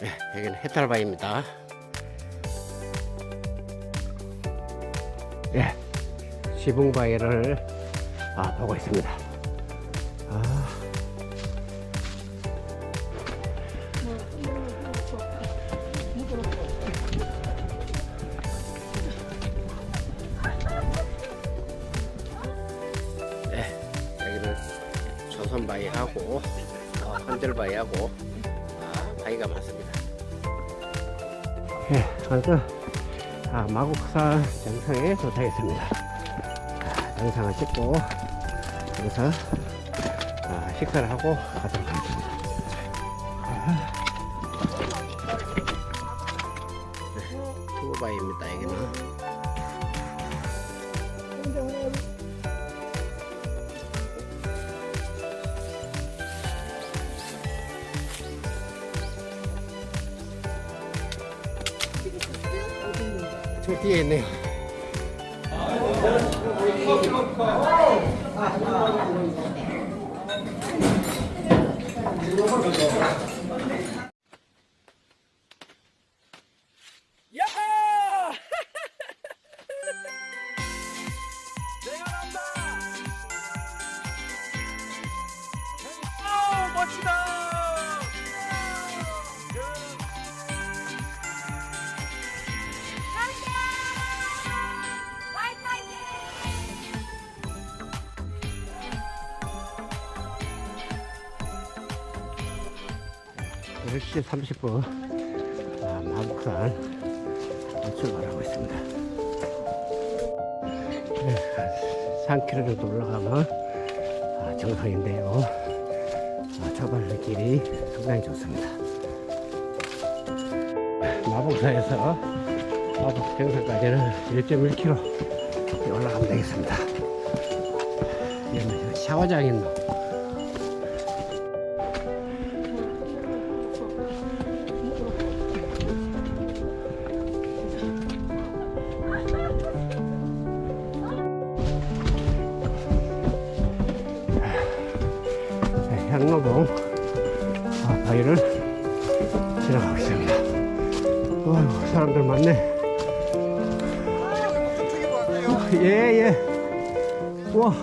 네, 여기는 해탈바위입니다. 예, 시붕바위를 아, 보고 있습니다. 아, 네, 여기는 조선바위하고 어, 흔들바위하고 많습니다. 예, 아주 아, 마곡산 정상에 도착했습니다. 아, 정상을 찍고 여기서 아, 식사를 하고 가도록 하겠습니다. 아. 네, 투바입니다 여기는. 저 뒤에 있네요. 멋지다! 열시 30분 아, 마곡산 출발하고 있습니다. 네, 3km 정도 올라가면 아, 정상인데요. 아, 초발길이 상당히 좋습니다. 마곡산에서 마곡 정상까지는 1.1km 올라가면 되겠습니다. 여기는 샤워장 있는 네, 향로봉 아, 바위를 지나가고 있습니다. 어휴, 사람들 많네. 예, 예. 우와.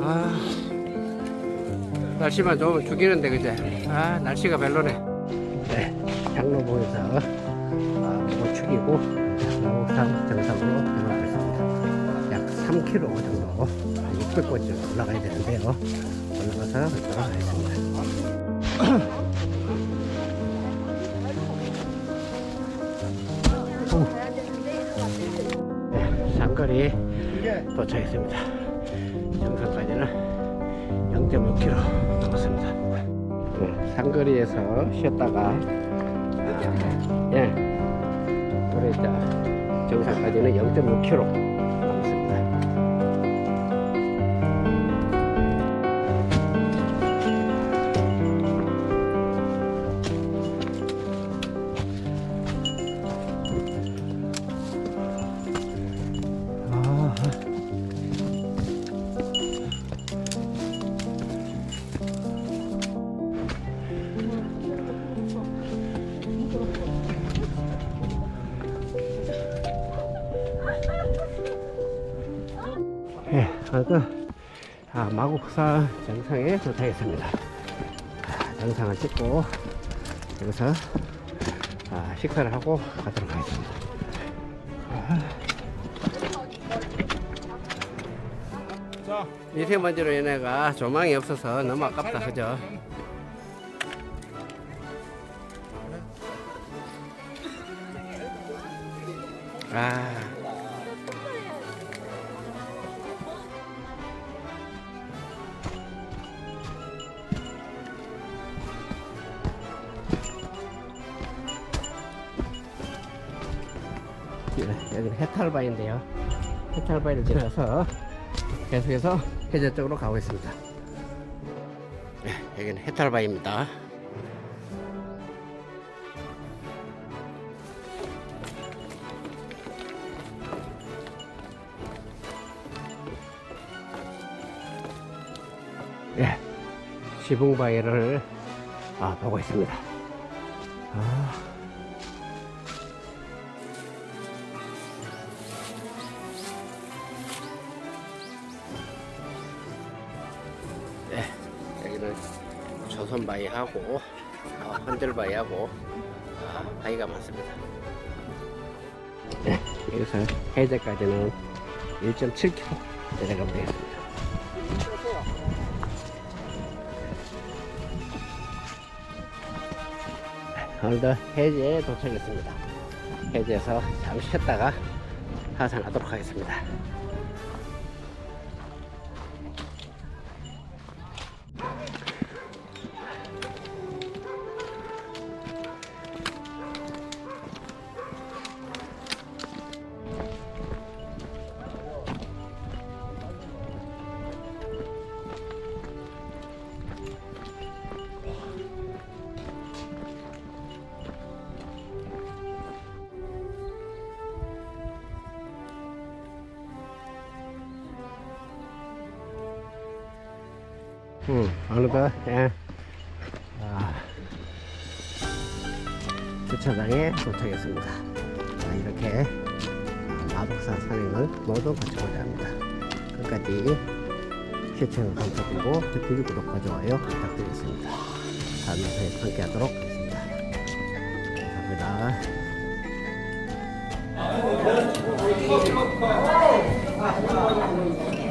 아, 날씨만 좋으면 죽이는데, 그제? 아, 날씨가 별로네. 네, 향로봉에서 아, 그거 축이고 나옥산 정상으로 있습니다. 약 3km 정도 600번 정도 올라가야 되는데요. 올라가서. 오. 네, 상거리 도착했습니다. 정상까지는 0.6km 남았습니다. 네, 상거리에서 쉬었다가 예. 우리 자 정상까지는 0.6km 예, 아까 아, 마곡산 정상에 도착했습니다. 아, 정상을 찍고 여기서 아, 식사를 하고 가도록 하겠습니다. 자, 미세먼지로 인해가 조망이 없어서 너무 아깝다, 그죠? 아. 여기는 해탈바위인데요. 해탈바위를 지나서 계속해서 해저 쪽으로 가고 있습니다. 네, 여기는 해탈바위입니다. 지붕바위를 아, 보고 있습니다. 아. 조선바위하고 어, 흔들 바위하고 아, 바위가 많습니다. 네, 여기서 해제까지는 1.7km 내려가면 되겠습니다. 오늘도 해제에 도착했습니다. 해제에서 잠시 쉬었다가 하산하도록 하겠습니다. 음, 어느덧 예. 아, 주차장에 도착했습니다. 자, 이렇게 마법사 산행을 모두 마치고자 합니다. 끝까지 시청을 감사드리고 댓글 구독과 좋아요 부탁드리겠습니다. 다음 영상에 함께 하도록 하겠습니다. 감사합니다.